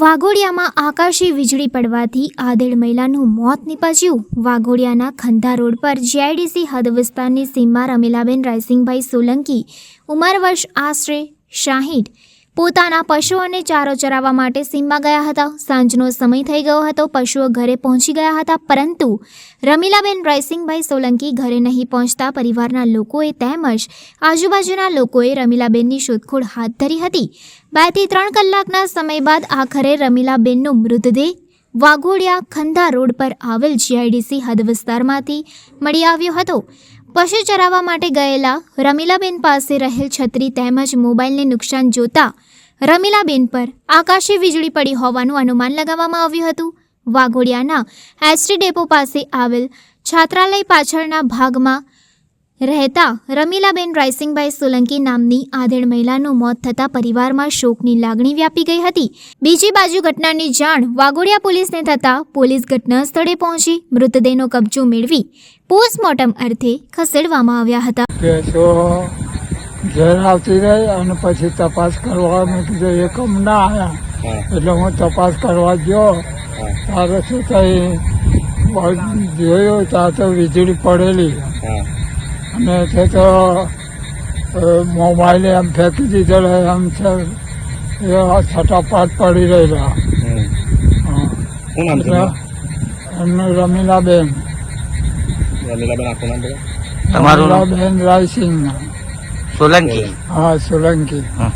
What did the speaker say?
વાઘોડિયામાં આકાશી વીજળી પડવાથી આધેડ મહિલાનું મોત નીપજ્યું. વાઘોડિયાના ખંધા રોડ પર જીઆઈડીસી હદ વિસ્તારની સીમમાં રમીલાબેન રાયસિંગભાઈ સોલંકી, ઉંમર વર્ષ આશરે સાહીઠ પોતાના પશુઓને ચારો ચરાવવા માટે સીમમાં ગયા હતા. સાંજનો સમય થઈ ગયો હતો. પશુઓ ઘરે પહોંચી ગયા હતા, પરંતુ રમીલાબેન રાયસિંગભાઈ સોલંકી ઘરે નહીં પહોંચતા પરિવારના લોકોએ તેમજ આજુબાજુના લોકોએ રમીલાબેનની શોધખોળ હાથ ધરી હતી. બેથી ત્રણ કલાકના સમય બાદ આખરે રમીલાબેનનો મૃતદેહ વાઘોડિયા ખંધા રોડ પર આવેલ જીઆઈડીસી હદ વિસ્તારમાંથી મળી આવ્યો હતો. પશુ ચરાવવા માટે ગયેલા રમીલાબેન પાસે રહેલ છત્રી તેમજ મોબાઈલને નુકસાન જોતા રમીલાબેન પર આકાશી વીજળી પડી હોવાનું અનુમાન લગાવવામાં આવ્યું હતું. વાઘોડિયાના એસટી ડેપો પાસે આવેલ છાત્રાલય પાછળના ભાગમાં રહેતા રમીલાબેન રાયસિંગભાઈ સોલંકી નામની આધેડ મહિલાનું મોત થતાં પરિવારમાં શોકની લાગણી વ્યાપી ગઈ હતી. બીજી બાજુ ઘટનાની જાણ વાઘોડિયા પોલીસને થતાં પોલીસ ઘટના સ્થળે પહોંચી મૃતદેહનો કબજો મેળવી પોસ્ટમોર્ટમ અર્થે ખસેડવામાં આવ્યા હતા. ઘેર આવતી રહી અને પછી તપાસ કરવા મેં કીધું એકમ ના આવ્યા એટલે હું તપાસ કરવા ગયો. હા. ત્યારે શું થઈ જોયું ત્યાં તો વીજળી પડેલી. અને તે તો મોબાઈલે એમ ફેંકી દીધેલો એમ છે. એ છટાપાટ પડી રહેલા. એમનું? રમીલાબેન. તમારું? રમીલાબેન રાયસિંહ. સોલંકી? હા સોલંકી. હા.